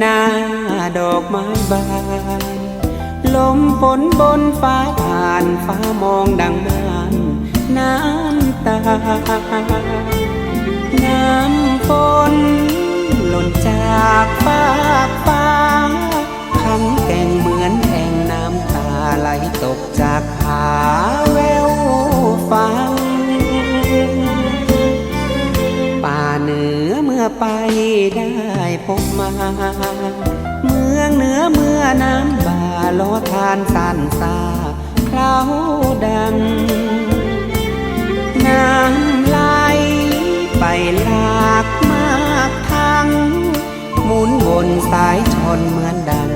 หนาดอกไม้บาน ลมฝนบนฟ้าผ่านฟ้ามองดังม่านน้ำตา น้ำฝนน ได้พบมา เมืองเหนือเมื่อน้ำบาลอทานสันซาเคล้าดัง น้ำไหลไปหลากมากทางหมุนวนสายชนเหมือนดัง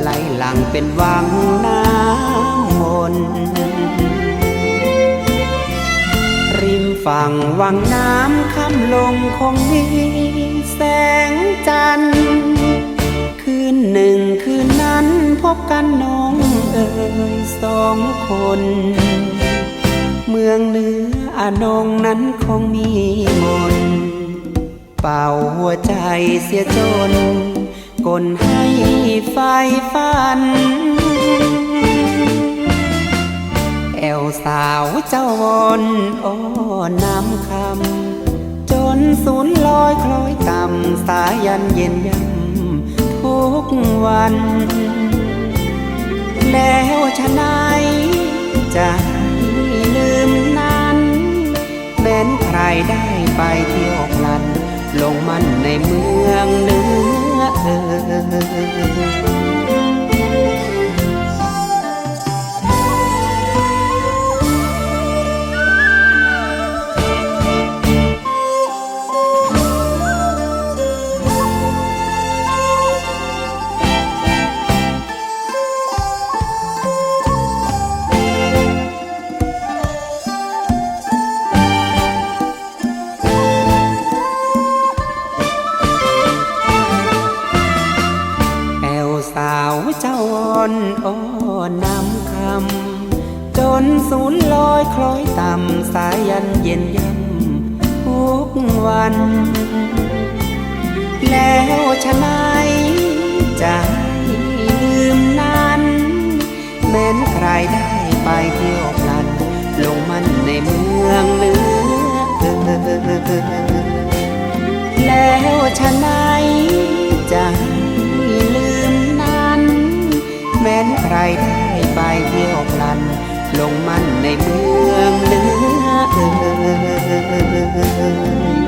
ไหลหลังเป็นวังน้ำมนริมฝั่งวังน้ำค่ำลงคงมีแสง จันทร์คืนหนึ่งคืนนั้นพบกันน้องเอ๋ยสองคน เมืองเหนืออานงนั้นคงมีมน เป่าหัวใจเสียจนกลให้ไฟฝัน แอวสาวเจ้าวอนอ้อนน้ำคำ นสูนลอยคล้อยต่ำสายันเย็นยำทุกวัน แล้วชะไนายจะให้ลืมนั้น แม้นใครได้ไปเที่ยวพลัน ลงมันในเมืองเหนือเออ อยคล้อยต่ำสายยันเย็นย่ำทุกวัน แล้วชะไหนายจะลืมนั้น แม้นใครได้ไปเที่ยวพลัน ลงมันในเมืองเหนือแล้วชะไหนจะลืมนั้น แม้นใครได้ไปเที่ยวพลัน ลงมันในเมืองเนือเอ่ย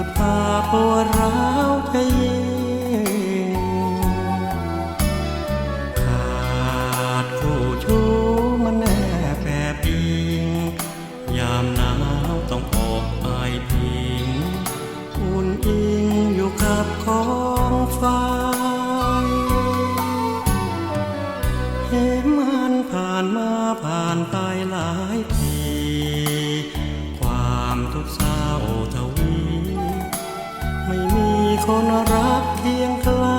สุดพาปวดร้าวใจเยิ่งขาดคู่ชู้มันแนบแอบอิงยามหนาวต้องอกอายพิงอุ่นอิงอยู่กับของฟ้าเห็นมันผ่านมาผ่านไปหลายปี ความทุกข์ คนรักเพียงใกล้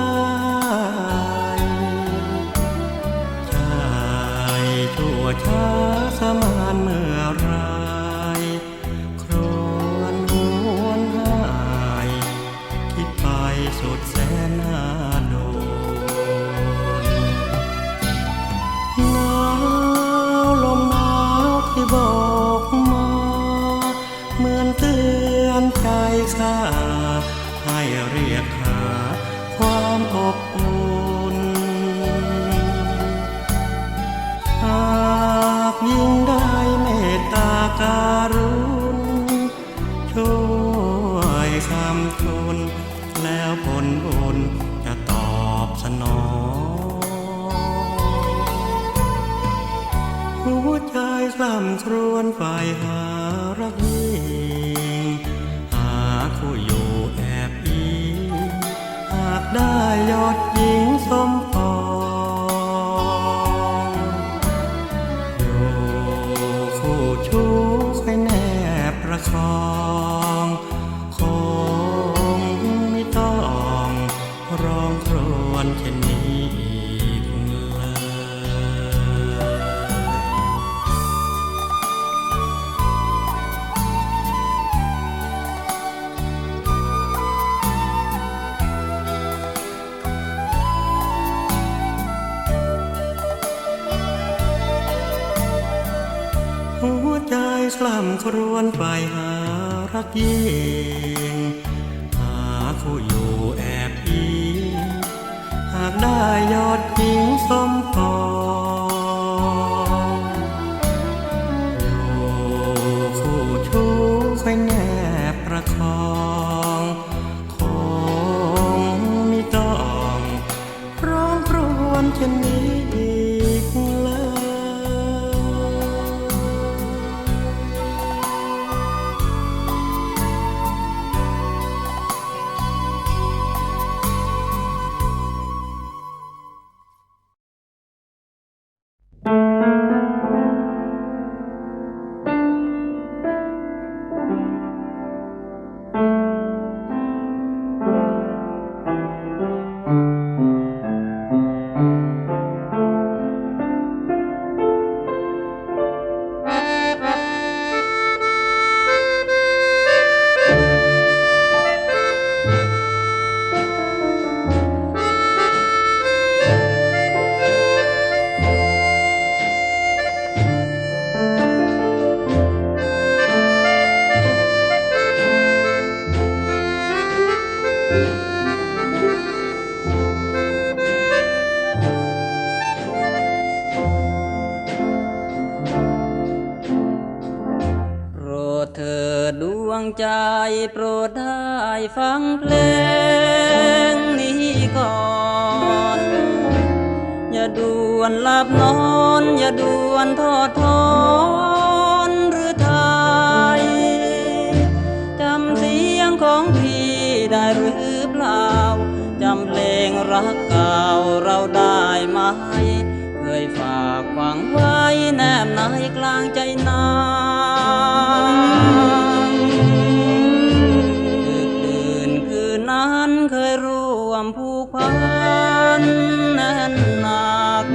แล้วผลบุญจะตอบสนองหัวใจสล่ำครวนฝ่ายหารักยิ่งหาคู่อยู่แอบอิงหากได้ยอดหญิงสม ใจสล่ำครวญไปหารักยิ่งหาคู่อยู่แอบอิงหากได้ยอดหญิงสมปอง โปรดได้ฟังเพลงนี้ก่อน อย่าด่วนหลับนอน อย่าด่วนทอดทอนหรือไทยจำเสียงของพี่ได้หรือเปล่า จำเพลงรักเก่าเราได้ไหม เคยฝากฝังไว้แนบในกลางใจนา ร่วมผูกพันแน่นหนัก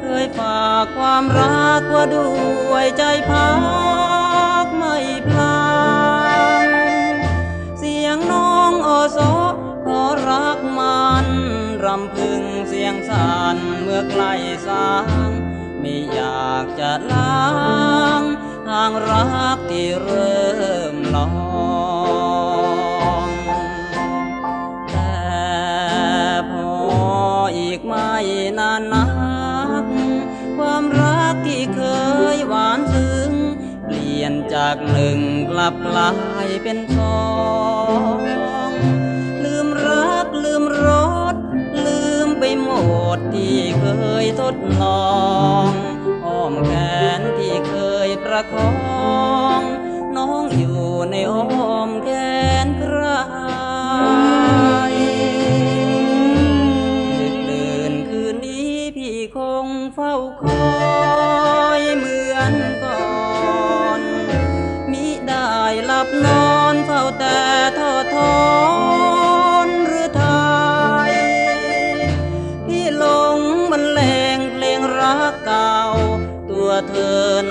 เคยฝากความรักว่าด้วยใจพักไม่พลางเสียงน้องโอโซขอรักมันรำพึงเสียงสานเมื่อใกล้สางไม่อยากจะล้างทางรักที่เริ่มลอง จากหนึ่งกลับกลายเป็นสองลืมรักลืมรสลืมไปหมดที่เคยทดลองอ้อมแขนที่เคยประคองน้องอยู่ในอ้อมแขนใคร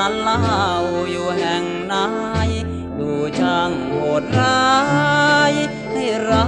อนั้นเล่าอยู่แห่งไหนดูช่างโหดร้ายให้เรา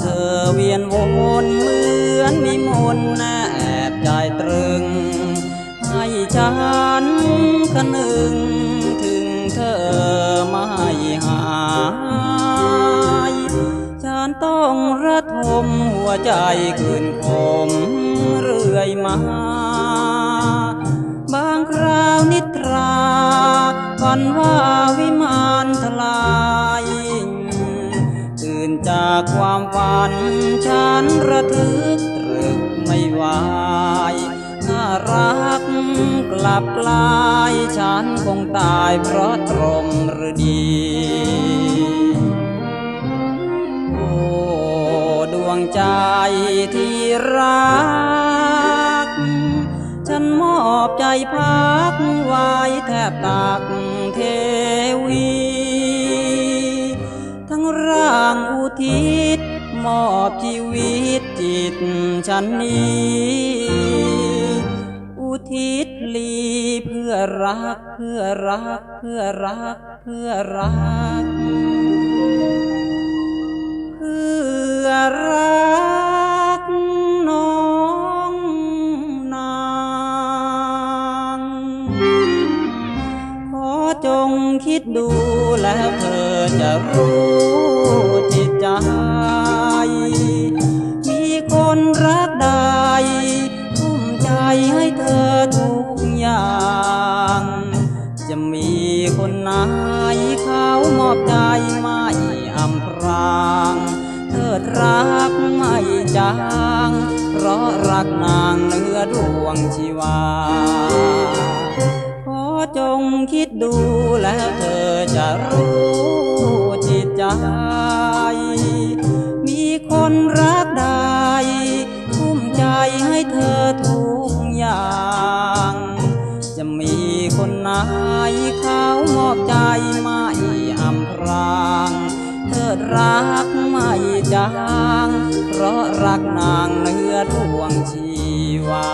เธอเวียนวนเหมือนนิมนต์แอบใจตรึง ให้ฉันคนึงถึงเธอไม่หายฉันต้องระทมหัวใจคืนคมเรื่อยมา บางคราวนิทราฝันว่าวิมานทลา จากความฝันฉันระทึกตรึกไม่ไหวถ้ารักกลับกลายฉันคงตายเพราะตรมหรือดีโอ้ดวงใจที่รัก ฉันมอบใจพักไว้แทบตักางอุทิศมอบชีวิตจิตฉันนี้ อุทิศลีเพื่อรักเพื่อรักเพื่อรักเพื่อรัก เพื่อรักน้องนางขอจงคิดดูแล้วเธอจะรู้างเพราะรักนางเนือดวงชีวา ขอจงคิดดูแล้วเธอจะรู้จิตใจ มีคนรักใดทุ่มใจให้เธอทุกอย่าง จะมีคนไหนเขามอบใจไม่อำพราง เธอรักไม่จางเพราะรักนางเนือดวงชีวา